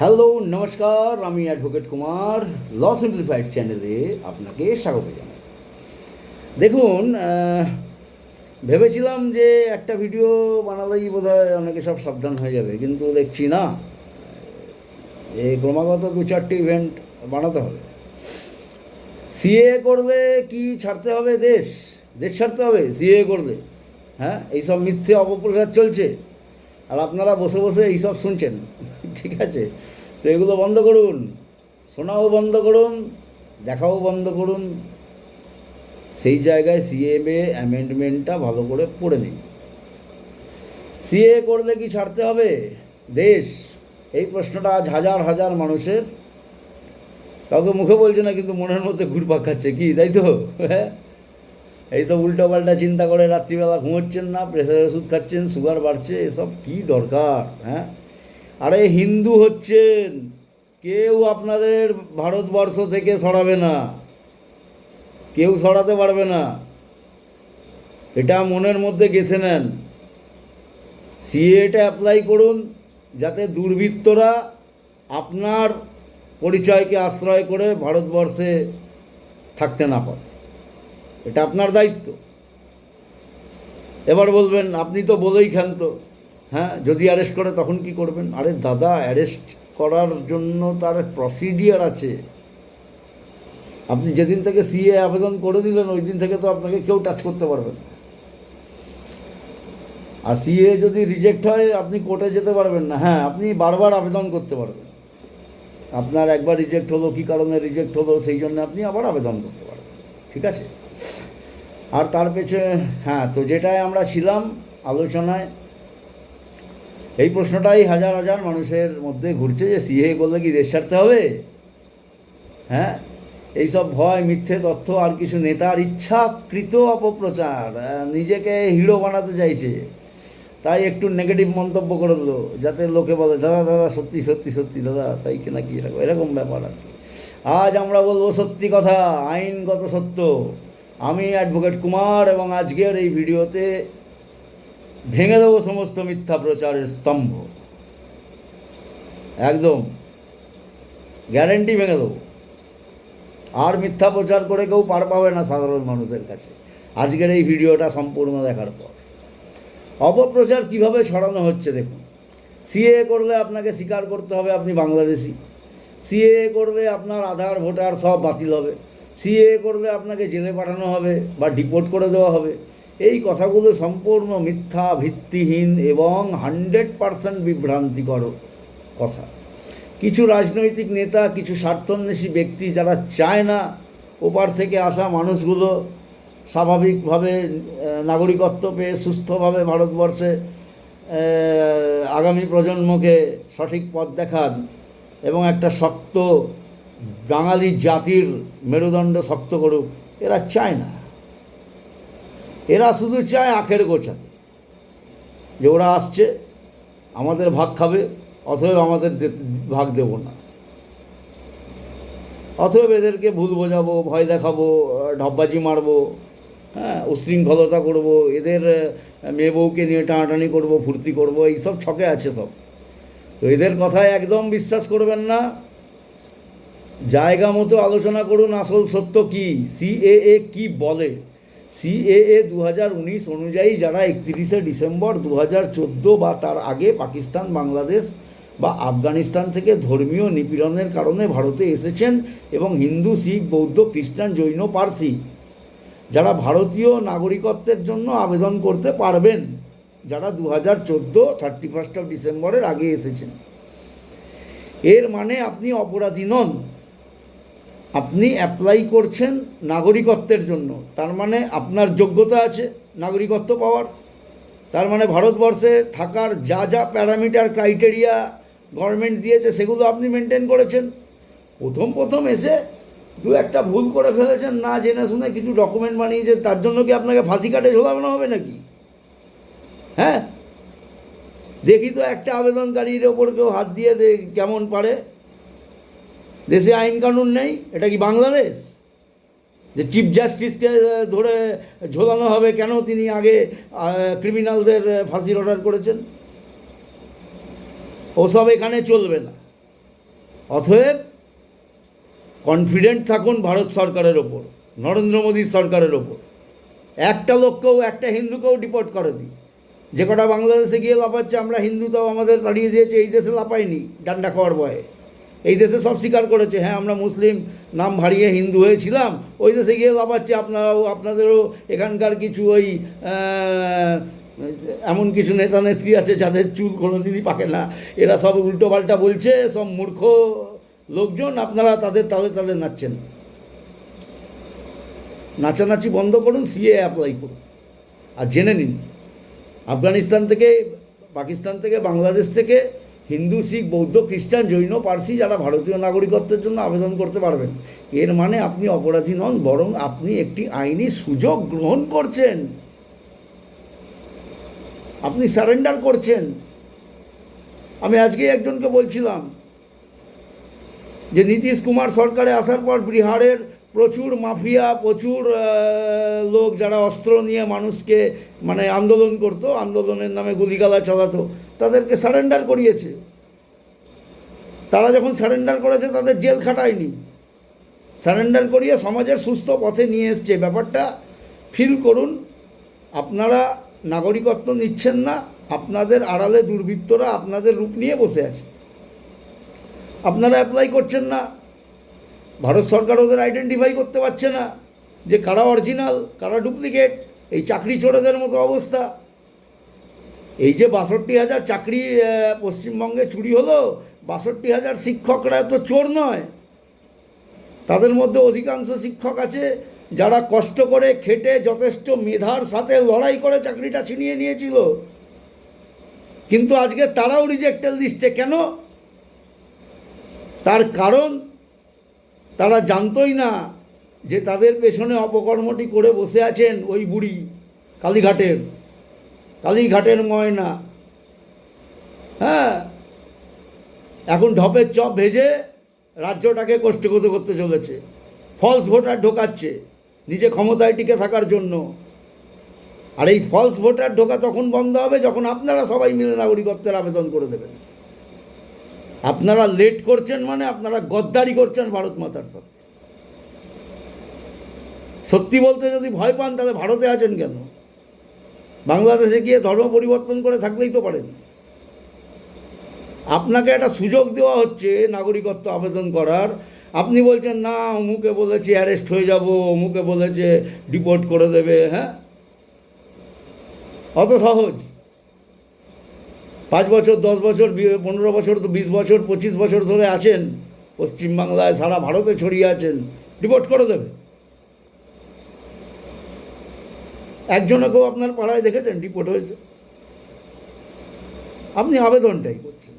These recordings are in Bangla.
হ্যালো নমস্কার, আমি অ্যাডভোকেট কুমার ল সিম্পলিফাইড চ্যানেলে আপনাকে স্বাগত জানাই। দেখুন ভেবেছিলাম যে একটা ভিডিও বানালেই বোধ হয় অনেকে সব সাবধান হয়ে যাবে, কিন্তু দেখছি না। এই ক্রমাগত দু চারটি ইভেন্ট বানাতে হবে। সিএ করলে কি ছাড়তে হবে দেশ? দেশ ছাড়তে হবে? সিএ করলে। হ্যাঁ এইসব মিথ্যে অপপ্রচার চলছে। আর আপনারা বসে বসে এইসব শুনছেন। ঠিক আছে? তো এগুলো বন্ধ করুন শোনাও বন্ধ করুন, দেখাও বন্ধ করুন। সেই জায়গায় সিএমএ অ্যামেন্ডমেন্টটা ভালো করে পড়ে নিন। সিএ করলে কি ছাড়তে হবে? দেশ, এই প্রশ্নটা আজ হাজার হাজার মানুষের। কাউকে মুখে বলছে না, কিন্তু মনের মধ্যে ঘুরপাক খাচ্ছে। কি, তাই তো? হ্যাঁ? এইসব উল্টোপাল্টা চিন্তা করে রাত্রিবেলা ঘুমোচ্ছেন না প্রেশারের ওষুধ খাচ্ছেন, সুগার বাড়ছে, এসব কি দরকার? হ্যাঁ? আরে হিন্দু হচ্ছেন কেউ আপনাদের ভারতবর্ষ থেকে সরাবে না। কেউ সরাতে পারবে না। এটা মনের মধ্যে গেঁথে নেন। সিএটা অ্যাপ্লাই করুন, যাতে দুর্বৃত্তরা আপনার পরিচয়কে আশ্রয় করে ভারতবর্ষে থাকতে না পারে। এটা আপনার দায়িত্ব। এবার বলবেন, আপনি তো বলেই ক্ষান্ত। হ্যাঁ যদি অ্যারেস্ট করে, তখন কি করবেন? আরে দাদা অ্যারেস্ট করার জন্য তার প্রসিডিয়ার আছে। আপনি যেদিন থেকে সিএ আবেদন করে দিলেন ওই দিন থেকে তো আপনাকে কেউ টাচ করতে পারবে না। আর সিএ যদি রিজেক্ট হয়, আপনি কোর্টে যেতে পারবেন না। হ্যাঁ আপনি বারবার আবেদন করতে পারবেন। আপনার একবার রিজেক্ট হলো, কী কারণে রিজেক্ট হলো, সেই জন্য আপনি আবার আবেদন করতে পারবেন। ঠিক আছে? আর তার পেছনে হ্যাঁ তো যেটায় আমরা ছিলাম, আলোচনায় এই প্রশ্নটাই হাজার হাজার মানুষের মধ্যে ঘুরছে যে সিএ করলে কি দেশ ছাড়তে হবে? হ্যাঁ? এইসব ভয়, মিথ্যে তথ্য আর কিছু নেতার ইচ্ছাকৃত অপপ্রচার নিজেকে হিরো বানাতে চাইছে। তাই একটু নেগেটিভ মন্তব্য করে দিলো, যাতে লোকে বলে, দাদা দাদা, সত্যি সত্যি সত্যি, দাদা, তাই কিনা কি এরকম এরকম ব্যাপার আর কি। আজ আমরা বলব সত্যি কথা, আইনগত সত্য। আমি অ্যাডভোকেট কুমার এবং আজকের এই ভিডিওতে ভেঙে দেবো সমস্ত মিথ্যা প্রচারের স্তম্ভ। একদম। গ্যারেন্টি ভেঙে দেবো। আর মিথ্যা প্রচার করে কেউ পার পাবে না সাধারণ মানুষের কাছে। আজকের এই ভিডিওটা সম্পূর্ণ দেখার পর। অপপ্রচার কীভাবে ছড়ানো হচ্ছে দেখুন। সিএ করলে আপনাকে স্বীকার করতে হবে আপনি বাংলাদেশি। সিএ করলে আপনার আধার, ভোটার সব বাতিল হবে। সিএ করলে আপনাকে জেলে পাঠানো হবে বা ডিপোর্ট করে দেওয়া হবে। এই কথাগুলো সম্পূর্ণ মিথ্যা, ভিত্তিহীন এবং হান্ড্রেড পারসেন্ট বিভ্রান্তিকর কথা। কিছু রাজনৈতিক নেতা, কিছু স্বার্থন্বেষী ব্যক্তি যারা চায় না ওপার থেকে আসা মানুষগুলো স্বাভাবিকভাবে নাগরিকত্ব পেয়ে সুস্থভাবে ভারতবর্ষে আগামী প্রজন্মকে সঠিক পথ দেখান এবং একটা শক্ত বাঙালি জাতির মেরুদণ্ড শক্ত করুক, এরা চায় না। এরা শুধু চায় আখের গোছাতে। যে ওরা আসছে আমাদের ভাগ খাবে অথবা আমাদের ভাগ দেব না। অথবা এদেরকে ভুল বোঝাবো ভয় দেখাবো আহ, ঢপবাজি মারবো হ্যাঁ উশৃঙ্খলতা করব এদের মেয়ে বউকে নিয়ে টানাটানি করব ফুর্তি করব এইসব ছকে আছে সব। তো এদের কথায় একদম বিশ্বাস করবেন না। জায়গা মতো আলোচনা করুন আসল সত্য কি? সিএএ কি বলে? সিএএ দু হাজার উনিশ অনুযায়ী যারা একত্রিশে ডিসেম্বর দু হাজার চোদ্দ বা তার আগে পাকিস্তান, বাংলাদেশ বা আফগানিস্তান থেকে ধর্মীয় নিপীড়নের কারণে ভারতে এসেছেন এবং হিন্দু, শিখ, বৌদ্ধ, খ্রিস্টান, জৈন, পার্সি, যারা ভারতীয় নাগরিকত্বের জন্য আবেদন করতে পারবেন, যারা দু হাজার চোদ্দ, থার্টি ফার্স্ট অফ ডিসেম্বরের আগে এসেছেন। এর মানে আপনি অপরাধী নন। আপনি অ্যাপ্লাই করছেন নাগরিকত্বের জন্য, তার মানে আপনার যোগ্যতা আছে, নাগরিকত্ব পাওয়ার। তার মানে ভারতবর্ষে থাকার যা যা প্যারামিটার ক্রাইটেরিয়া গভর্নমেন্ট দিয়েছে, সেগুলো আপনি মেনটেন করেছেন। প্রথম প্রথম এসে দু একটা ভুল করে ফেলেছেন, না জেনে শুনে কিছু ডকুমেন্ট বানিয়েছে তার জন্য কি আপনাকে ফাঁসি কাটে ঝোলানো হবে নাকি? হ্যাঁ? দেখি তো একটা আবেদনকারীর ওপর কেউ হাত দিয়ে কেমন পারে। দেশে আইন কানুন নেই, এটা কি বাংলাদেশ? যে চিফ জাস্টিসকে ধরে ঝোলানো হবে কেন তিনি আগে ক্রিমিনালদের ফাঁসির অর্ডার করেছেন? ওসব এখানে চলবে না। অতএব কনফিডেন্ট থাকুন ভারত সরকারের ওপর, নরেন্দ্র মোদীর সরকারের ওপর। একটা লোককেও, একটা হিন্দুকেও ডিপোর্ট করেনি যে কটা বাংলাদেশে গিয়ে লাফাচ্ছে, আমরা হিন্দু তাও আমাদের দাঁড়িয়ে দিয়েছে, এই দেশে লাফায়নি, ডান্ডা খাওয়ার ভয়ে। এই দেশে সব স্বীকার করেছে হ্যাঁ আমরা মুসলিম, নাম হারিয়ে হিন্দু হয়েছিলাম ওই দেশে গিয়ে লাফাচ্ছে আপনারাও, আপনাদেরও এখানকার কিছু ওই এমন কিছু নেতা নেত্রী আছে যাদের চুল কোনো দিনই পাকে না, এরা সব উল্টো পাল্টা বলছে, সব মূর্খ লোকজন, আপনারা তাদের তাদের তাদের নাচছেন। নাচানাচি বন্ধ করুন সিএ অ্যাপ্লাই করুন, আর জেনে নিন, আফগানিস্তান থেকে, পাকিস্তান থেকে, বাংলাদেশ থেকে হিন্দু, শিখ, বৌদ্ধ, খ্রিস্টান, জৈন, পার্সি যারা ভারতীয় নাগরিকত্বের জন্য আবেদন করতে পারবেন, এর মানে আপনি অপরাধী নন, বরং আপনি একটি আইনি সুযোগ গ্রহণ করছেন। আপনি সারেন্ডার করছেন। আমি আজকে একজনকে বলছিলাম যে নীতিশ কুমার সরকারে আসার পর বিহারের প্রচুর মাফিয়া, প্রচুর লোক যারা অস্ত্র নিয়ে মানুষকে মানে আন্দোলন করতো, আন্দোলনের নামে গুলিগালা চালাতো, তাদেরকে সারেন্ডার করিয়েছে। তারা যখন সারেন্ডার করেছে, তাদের জেল খাটায়নি। সারেন্ডার করিয়ে সমাজের সুস্থ পথে নিয়ে এসছে। ব্যাপারটা ফিল করুন। আপনারা নাগরিকত্ব নিচ্ছেন না, আপনাদের আড়ালে দুর্বৃত্তরা আপনাদের রূপ নিয়ে বসে আছে। আপনারা অ্যাপ্লাই করছেন না। ভারত সরকার ওদের আইডেন্টিফাই করতে পারছে না যে কারা অরিজিনাল কারা ডুপ্লিকেট এই চাকরি চোরেদের মতো অবস্থা। এই যে বাষট্টি হাজার চাকরি পশ্চিমবঙ্গে চুরি হলো, বাষট্টি হাজার শিক্ষকরা তো চোর নয়। তাদের মধ্যে অধিকাংশ শিক্ষক আছে, যারা কষ্ট করে খেটে যথেষ্ট মেধার সাথে লড়াই করে চাকরিটা ছিনিয়ে নিয়েছিল। কিন্তু আজকে তারাও রিজেক্টেল লিস্টে কেন? তার কারণ তারা জানতোই না যে তাদের পেছনে অপকর্মটি করে বসে আছেন ওই বুড়ি কালীঘাটের। কালীঘাটের ময়না। হ্যাঁ? এখন ঢপের চপ ভেজে রাজ্যটাকে কষ্টগত করতে চলেছে। ফলস ভোটার ঢোকাচ্ছে নিজে ক্ষমতায় টিকে থাকার জন্য। আর এই ফলস ভোটার ঢোকা তখন বন্ধ হবে যখন আপনারা সবাই মিলে নাগরিকত্বের আবেদন করে দেবেন। আপনারা লেট করছেন মানে আপনারা গদ্দারি করছেন ভারত মাতার সাথে। সত্যি বলতে যদি ভয় পান, তাহলে ভারতে আছেন কেন? বাংলাদেশে গিয়ে ধর্ম পরিবর্তন করে থাকলেই তো পারেন। আপনাকে একটা সুযোগ দেওয়া হচ্ছে নাগরিকত্ব আবেদন করার। আপনি বলছেন, না, অমুকে বলেছে অ্যারেস্ট হয়ে যাব, অমুকে বলেছে ডিপোর্ট করে দেবে। হ্যাঁ? অত সহজ। পাঁচ বছর, দশ বছর পনেরো বছর, তো বিশ বছর, পঁচিশ বছর ধরে আছেন। পশ্চিমবাংলায় সারা ভারতে ছড়িয়ে আছেন। ডিপোর্ট করে দেবে। একজনকেও আপনার পাড়ায় দেখেছেন? ডিপোর্ট হয়েছে। আপনি আবেদনটাই করছেন।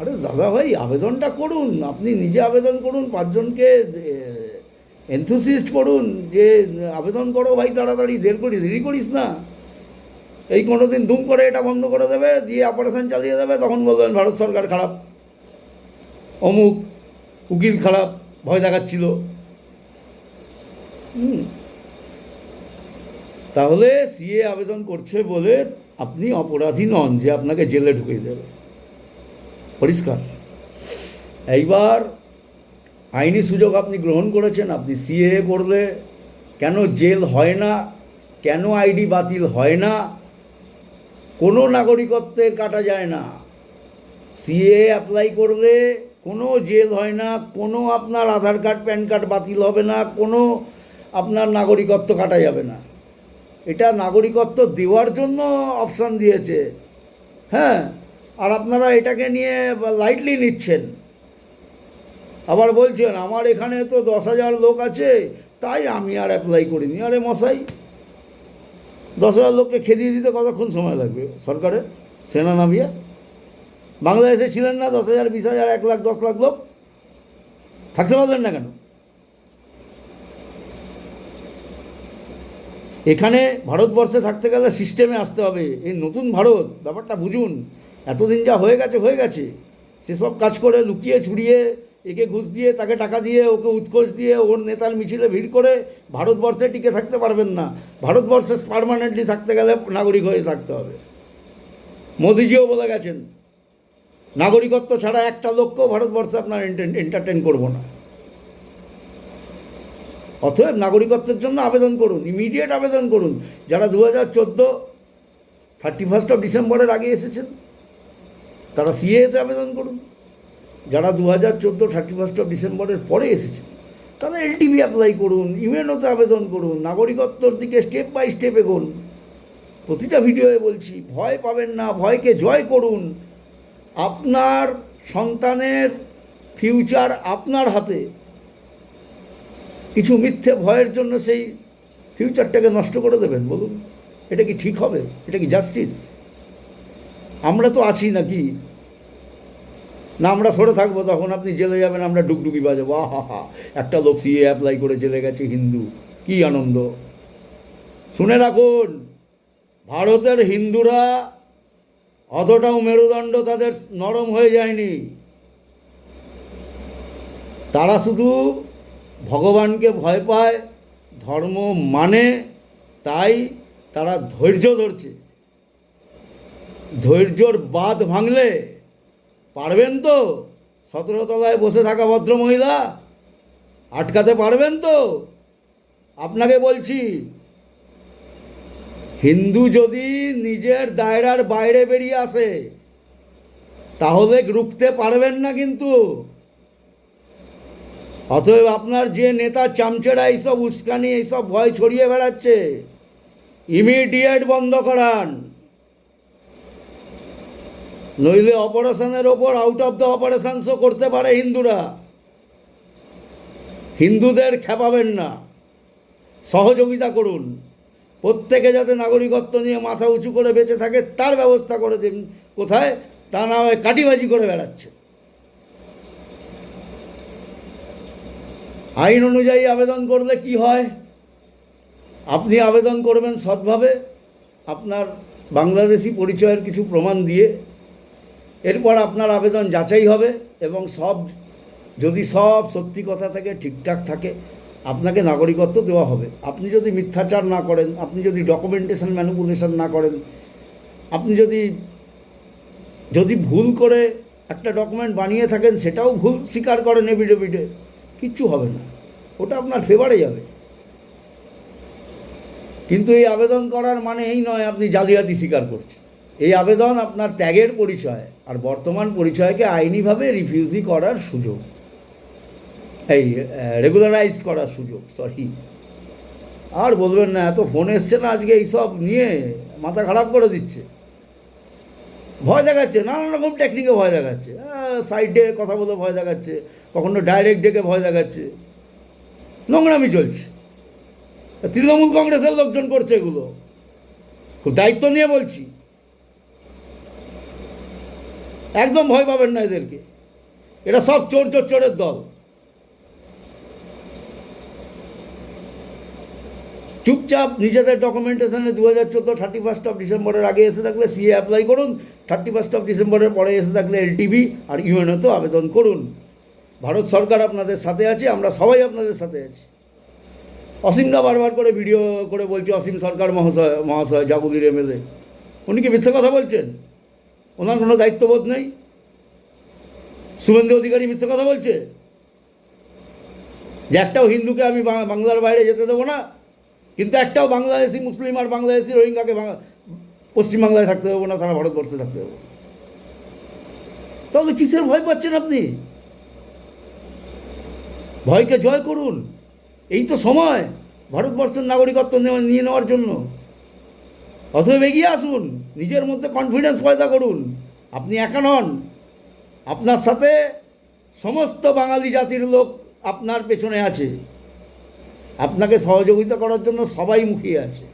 আরে দাদা ভাই, আবেদনটা করুন। আপনি নিজে আবেদন করুন, পাঁচজনকে এনথুসিস্ট করুন যে, আবেদন করো ভাই, তাড়াতাড়ি দেরি করিস দেরি করিস না। এই কোনো দিন ধুম করে এটা বন্ধ করে দেবে, দিয়ে অপারেশন চালিয়ে দেবে, তখন বলবেন ভারত সরকার খারাপ, অমুক উকিল খারাপ, ভয় দেখাচ্ছিল। তাহলে সিএ আবেদন করছে বলে আপনি অপরাধী নন যে আপনাকে জেলে ঢুকিয়ে দেবে। পরিষ্কার। এইবার আইনি সুযোগ আপনি গ্রহণ করেছেন, আপনি সিএ করলে কেন জেল হয় না, কেন আইডি বাতিল হয় না কোনো নাগরিকত্বের কাটা যায় না। সিএ অ্যাপ্লাই করলে কোনো জেল হয় না, কোনো আপনার আধার কার্ড, প্যান কার্ড বাতিল হবে না, কোনো আপনার নাগরিকত্ব কাটা যাবে না। এটা নাগরিকত্ব দেওয়ার জন্য অপশান দিয়েছে। হ্যাঁ আর আপনারা এটাকে নিয়ে লাইটলি নিচ্ছেন। আবার বলছেন, আমার এখানে তো দশ হাজার লোক আছে, তাই আমি আর অ্যাপ্লাই করিনি। আরে মশাই দশ হাজার লোককে খেদিয়ে দিতে কতক্ষণ সময় লাগবে? সরকারের? সেনা নামিয়ে? বাংলাদেশে ছিলেন না দশ হাজার, বিশ হাজার, এক লাখ, দশ লাখ লোক? থাকতে পারলেন না কেন? এখানে ভারতবর্ষে থাকতে গেলে সিস্টেমে আসতে হবে। এই নতুন ভারত, ব্যাপারটা বুঝুন। এতদিন যা হয়ে গেছে হয়ে গেছে। সেসব কাজ করে লুকিয়ে ছুড়িয়ে একে ঘুষ দিয়ে, তাকে টাকা দিয়ে, ওকে উৎকোষ দিয়ে, ওর নেতার মিছিলে ভিড় করে ভারতবর্ষে টিকে থাকতে পারবেন না। ভারতবর্ষে পারমানেন্টলি থাকতে গেলে নাগরিক হয়ে থাকতে হবে। মোদিজিও বলে গেছেন, নাগরিকত্ব ছাড়া একটা লোককেও ভারতবর্ষে আপনার এন্টারটেন করব না। অতএব নাগরিকত্বের জন্য আবেদন করুন ইমিডিয়েট আবেদন করুন। যারা দু হাজার চোদ্দ থার্টি ফার্স্ট অফ ডিসেম্বরের আগে এসেছেন, তারা সিএতে আবেদন করুন। যারা দু হাজার চোদ্দ থার্টি ফার্স্ট অফ ডিসেম্বরের পরে এসেছে, তারা এলটিভি অ্যাপ্লাই করুন, ইউএনওতে আবেদন করুন, নাগরিকত্বর দিকে স্টেপ বাই স্টেপ এগোন। প্রতিটা ভিডিওয়ে বলছি, ভয় পাবেন না, ভয়কে জয় করুন। আপনার সন্তানের ফিউচার আপনার হাতে। কিছু মিথ্যে ভয়ের জন্য সেই ফিউচারটাকে নষ্ট করে দেবেন, বলুন। এটা কি ঠিক হবে? এটা কি জাস্টিস আমরা তো আছি নাকি? না, আমরা সরে থাকব, তখন আপনি জেলে যাবেন, আমরা ডুকডুকি বাজাবো। আহা একটা লোক সিএ অ্যাপ্লাই করে জেলে গেছে, হিন্দু। কি আনন্দ। শুনে রাখুন, ভারতের হিন্দুরা অতটাও মেরুদণ্ড তাদের নরম হয়ে যায়নি। তারা শুধু ভগবানকে ভয় পায়, ধর্ম মানে তাই তারা ধৈর্য ধরছে। ধৈর্যর বাঁধ ভাঙলে পারবেন তো? সতেরো তলায় বসে থাকা ভদ্র মহিলা আটকাতে পারবেন তো? আপনাকে বলছি, হিন্দু যদি নিজের দায়রার বাইরে বেরিয়ে আসে, তাহলে রুখতে পারবেন না কিন্তু। অতএব আপনার যে নেতা চামচেরা এইসব উস্কানি, এইসব ভয় ছড়িয়ে বেড়াচ্ছে, ইমিডিয়েট বন্ধ করান। নইলে অপারেশনের ওপর আউট অফ দ্য অপারেশনসও করতে পারে হিন্দুরা। হিন্দুদের খেপাবেন না। সহযোগিতা করুন। প্রত্যেকে যাতে নাগরিকত্ব নিয়ে মাথা উঁচু করে বেঁচে থাকে, তার ব্যবস্থা করে দিন। কোথায়? তা না হয় কাটিবাজি করে বেড়াচ্ছে। আইন অনুযায়ী আবেদন করলে কি হয়? আপনি আবেদন করবেন সৎভাবে। আপনার বাংলাদেশি পরিচয়ের কিছু প্রমাণ দিয়ে এরপর আপনার আবেদন যাচাই হবে এবং সব, যদি সব সত্যি কথা থেকে, ঠিকঠাক থাকে, আপনাকে নাগরিকত্ব দেওয়া হবে। আপনি যদি মিথ্যাচার না করেন, আপনি যদি ডকুমেন্টেশন ম্যানিপুলেশন না করেন, আপনি যদি যদি ভুল করে একটা ডকুমেন্ট বানিয়ে থাকেন, সেটাও ভুল, স্বীকার করেন এভিডেভিডে কিচ্ছু হবে না। ওটা আপনার ফেভারে যাবে। কিন্তু এই আবেদন করার মানে এই নয়, আপনি জালিয়াতি স্বীকার করছেন। এই আবেদন আপনার ত্যাগের পরিচয় আর বর্তমান পরিচয়কে আইনিভাবে রিফিউজি করার সুযোগ। এই রেগুলারাইজ করার সুযোগ সরি আর বলবেন না, এত ফোন এসছে না আজকে এইসব নিয়ে, মাথা খারাপ করে দিচ্ছে। ভয় দেখাচ্ছে, নানান রকম টেকনিকে ভয় দেখাচ্ছে। সাইডে কথা বলে ভয় দেখাচ্ছে, কখনো ডাইরেক্ট ডেকে ভয় দেখাচ্ছে। নোংরামি চলছে। তৃণমূল কংগ্রেসের লোকজন করছে এগুলো। খুব দায়িত্ব নিয়ে বলছি। একদম ভয় পাবেন না এদেরকে। এটা সব চোর চোর চোরের দল। চুপচাপ নিজেদের ডকুমেন্টেশনে দু হাজার চোদ্দ থার্টি ফার্স্ট অফ ডিসেম্বরের আগে এসে থাকলে সিএ অ্যাপ্লাই করুন থার্টি ফার্স্ট অফ ডিসেম্বরের পরে এসে থাকলে এলটিভি আর ইউএনওতেও আবেদন করুন। ভারত সরকার আপনাদের সাথে আছে, আমরা সবাই আপনাদের সাথে আছি। অসীমদা বারবার করে ভিডিও করে বলছে অসীম সরকার মহাশয় মহাশয় জাগুলির এমএলএ উনি কি মিথ্যে কথা বলছেন? ওনার কোনো দায়িত্ববোধ নেই। শুভেন্দু অধিকারী মিথ্যে কথা বলছে। যে একটাও হিন্দুকে আমি বাংলার বাইরে যেতে দেবো না, কিন্তু একটাও বাংলাদেশি মুসলিম আর বাংলাদেশি রোহিঙ্গাকে পশ্চিমবাংলায় থাকতে দেবো না, সারা ভারতবর্ষে থাকতে দেবো। তাহলে কিসের ভয় পাচ্ছেন আপনি? ভয়কে জয় করুন। এই তো সময়, ভারতবর্ষের নাগরিকত্ব নিয়ে নেওয়ার জন্য। অতএব এগিয়ে আসুন, নিজের মধ্যে কনফিডেন্স পয়দা করুন, আপনি একা নন। আপনার সাথে সমস্ত বাঙালি জাতির লোক আপনার পেছনে আছে। আপনাকে সহযোগিতা করার জন্য সবাই মুখিয়ে আছে।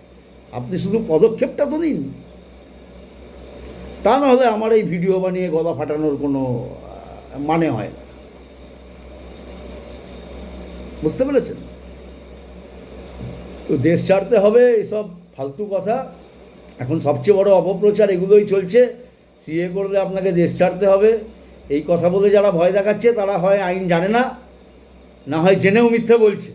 আপনি শুধু পদক্ষেপটা তো নিন। তা নাহলে আমার এই ভিডিও বানিয়ে গলা ফাটানোর কোনো মানে হয় না। বুঝতে পেরেছেন? তো দেশ ছাড়তে হবে, এসব ফালতু কথা। এখন সবচেয়ে বড় অপপ্রচার এগুলোই চলছে। সিএ করলে আপনাকে দেশ ছাড়তে হবে। এই কথা বলে যারা ভয় দেখাচ্ছে, তারা হয় আইন জানে না না হয় জেনেও মিথ্যে বলছে।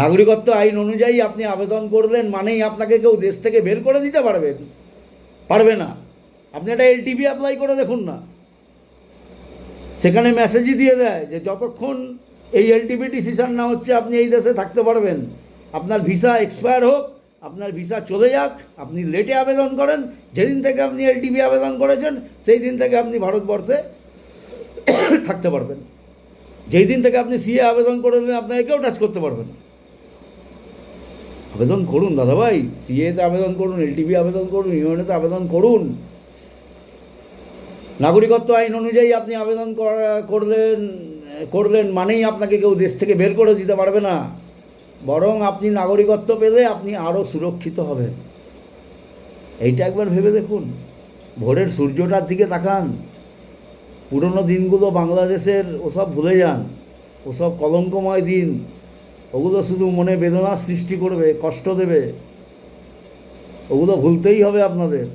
নাগরিকত্ব আইন অনুযায়ী আপনি আবেদন করলেন মানেই আপনাকে কেউ দেশ থেকে বের করে দিতে পারবেন পারবে না। আপনি একটা এলটিভি অ্যাপ্লাই করে দেখুন না। সেখানে মেসেজই দিয়ে দেয় যে, যতক্ষণ এই এলটিভি ডিসিশন না হচ্ছে, আপনি এই দেশে থাকতে পারবেন। আপনার ভিসা এক্সপায়ার হোক আপনার ভিসা চলে যাক, আপনি লেটে আবেদন করেন, যেদিন থেকে আপনি এলটিভি আবেদন করেছেন, সেই দিন থেকে আপনি ভারতবর্ষে থাকতে পারবেন। যেই দিন থেকে আপনি সিএ আবেদন করলেন আপনাকে কেউ টাচ করতে পারবেন আবেদন করুন দাদা ভাই সিএতে আবেদন করুন এলটিভি আবেদন করুন ইউএনএতে আবেদন করুন। নাগরিকত্ব আইন অনুযায়ী আপনি আবেদন করা- করলেন করলেন মানেই আপনাকে কেউ দেশ থেকে বের করে দিতে পারবে না। বরং আপনি নাগরিকত্ব পেলে আপনি আরও সুরক্ষিত হবেন। এইটা একবার ভেবে দেখুন। ভোরের সূর্যটার দিকে তাকান। পুরনো দিনগুলো বাংলাদেশের ওসব ভুলে যান। ওসব কলঙ্কময় দিন। ওগুলো শুধু মনে বেদনা সৃষ্টি করবে, কষ্ট দেবে। ওগুলো ভুলতেই হবে আপনাদের।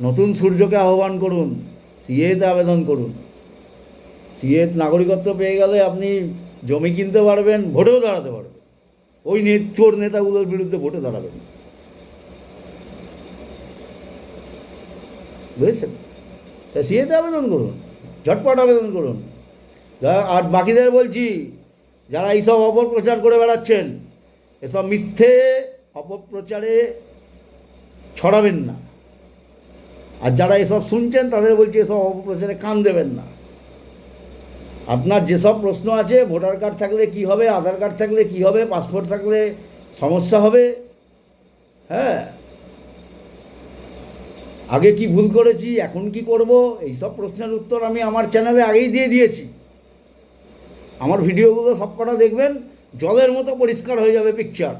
নতুন সূর্যকে আহ্বান করুন, সিএতে আবেদন করুন। সিএ নাগরিকত্ব পেয়ে গেলে আপনি জমি কিনতে পারবেন, ভোটেও দাঁড়াতে পারবেন। ওই নে চোর নেতাগুলোর বিরুদ্ধে ভোটে দাঁড়াবেন। বুঝেছেন? তা সিএতে আবেদন করুন, ঝটপট আবেদন করুন। আর বাকিদের বলছি, যারা এইসব অপপ্রচার করে বেড়াচ্ছেন, এসব মিথ্যে অপপ্রচারে ছড়াবেন না। আর যারা এসব শুনছেন, তাদের বলছি এসব অপপ্রচারে কান দেবেন না। আপনার যেসব প্রশ্ন আছে, ভোটার কার্ড থাকলে কি হবে, আধার কার্ড থাকলে কি হবে, পাসপোর্ট থাকলে সমস্যা হবে। হ্যাঁ। আগে কি ভুল করেছি, এখন কি করব, এইসব প্রশ্নের উত্তর আমি আমার চ্যানেলে আগেই দিয়ে দিয়েছি। আমার ভিডিওগুলো সব কটা দেখবেন, জলের মতো পরিষ্কার হয়ে যাবে পিকচার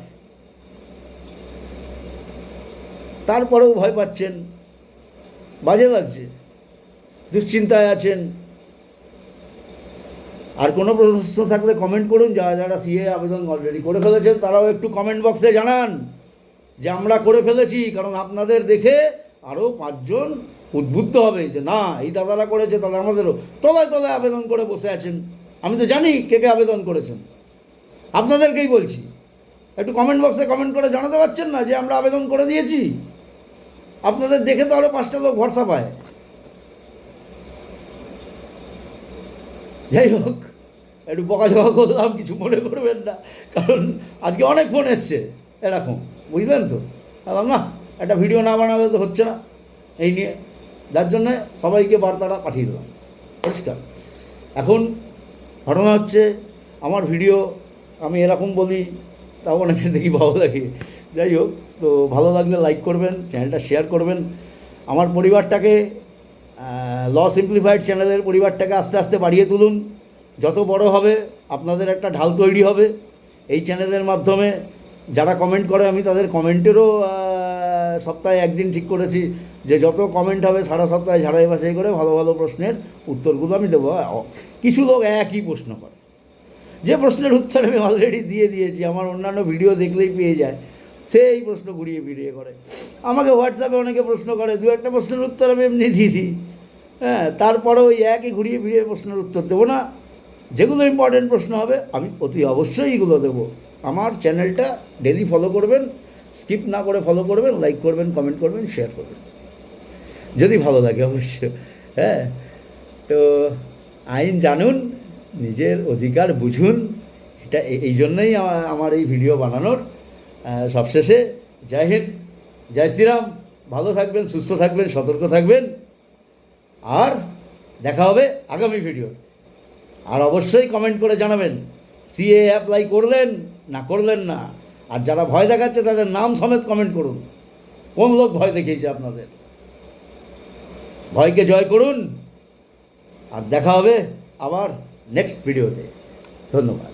তারপরেও ভয় পাচ্ছেন, বাজে লাগছে, দুশ্চিন্তায় আছেন। আর কোনো প্রশ্ন থাকলে কমেন্ট করুন, যারা যারা সিএ আবেদন অলরেডি করে ফেলেছেন, তারাও একটু কমেন্ট বক্সে জানান যে আমরা করে ফেলেছি, কারণ আপনাদের দেখে আরও পাঁচজন উদ্বুদ্ধ হবে যে, না, এই দাদারা করেছে, তাহলে আমাদেরও তলায় তলায় আবেদন করে বসে আছেন। আমি তো জানি কে কে আবেদন করেছেন। আপনাদেরকেই বলছি। একটু কমেন্ট বক্সে কমেন্ট করে জানাতে পারছেন না যে আমরা আবেদন করে দিয়েছি? আপনাদের দেখে তো আরও পাঁচটা লোক ভরসা পায়। যাই হোক একটু বকাঝকা করলাম, কিছু মনে করবেন না। কারণ আজকে অনেক ফোন এসছে। এরকম বুঝলেন তো? বললাম না, একটা ভিডিও না বানালে তো হচ্ছে না। এই নিয়ে, যার জন্যে সবাইকে বার্তাটা পাঠিয়ে দিলাম। পরিষ্কার। এখন ঘটনা হচ্ছে, আমার ভিডিও আমি এরকম বলি, তাও অনেকে দেখি, ভালো লাগে যাই হোক তো ভালো লাগলে লাইক করবেন চ্যানেলটা শেয়ার করবেন। আমার পরিবারটাকে ল সিম্পলিফাইড চ্যানেলের পরিবারটাকে আস্তে আস্তে বাড়িয়ে তুলুন। যত বড় হবে, আপনাদের একটা ঢাল তৈরি হবে। এই চ্যানেলের মাধ্যমে যারা কমেন্ট করে, আমি তাদের কমেন্টেরও সপ্তাহে একদিন ঠিক করেছি যে যত কমেন্ট হবে, সারা সপ্তাহে ঝাড়াই বাছাই করে ভালো ভালো প্রশ্নের উত্তরগুলো আমি দেবো। কিছু লোক একই প্রশ্ন করে। যে প্রশ্নের উত্তর আমি অলরেডি দিয়ে দিয়েছি, আমার অন্যান্য ভিডিও দেখলেই পেয়ে যায়। সে এই প্রশ্ন ঘুরিয়ে ফিরিয়ে করে। আমাকে হোয়াটসঅ্যাপে অনেকে প্রশ্ন করে, দু একটা প্রশ্নের উত্তর আমি এমনি দিয়ে দিই। হ্যাঁ তারপরে ওই একই ঘুরিয়ে ফিরিয়ে প্রশ্নের উত্তর দেবো না। যেগুলো ইম্পর্টেন্ট প্রশ্ন হবে, আমি অতি অবশ্যই এগুলো দেবো। আমার চ্যানেলটা ডেলি ফলো করবেন স্কিপ না করে ফলো করবেন লাইক করবেন কমেন্ট করবেন শেয়ার করবেন। যদি ভালো লাগে অবশ্য হ্যাঁ। তো আইন জানুন, নিজের অধিকার বুঝুন। এটা এই জন্যই আমার এই ভিডিও বানানোর। সবশেষে জয় হিন্দ, জয় শ্রীরাম। ভালো থাকবেন, সুস্থ থাকবেন, সতর্ক থাকবেন। আর দেখা হবে আগামী ভিডিও আর অবশ্যই কমেন্ট করে জানাবেন সিএ অ্যাপ্লাই করলেন না করলেন না। আর যারা ভয় দেখাচ্ছে, তাদের নাম সমেত কমেন্ট করুন। কোন লোক ভয় দেখিয়েছে আপনাদের? ভয়কে জয় করুন। আর দেখা হবে আবার নেক্সট ভিডিওতে ধন্যবাদ।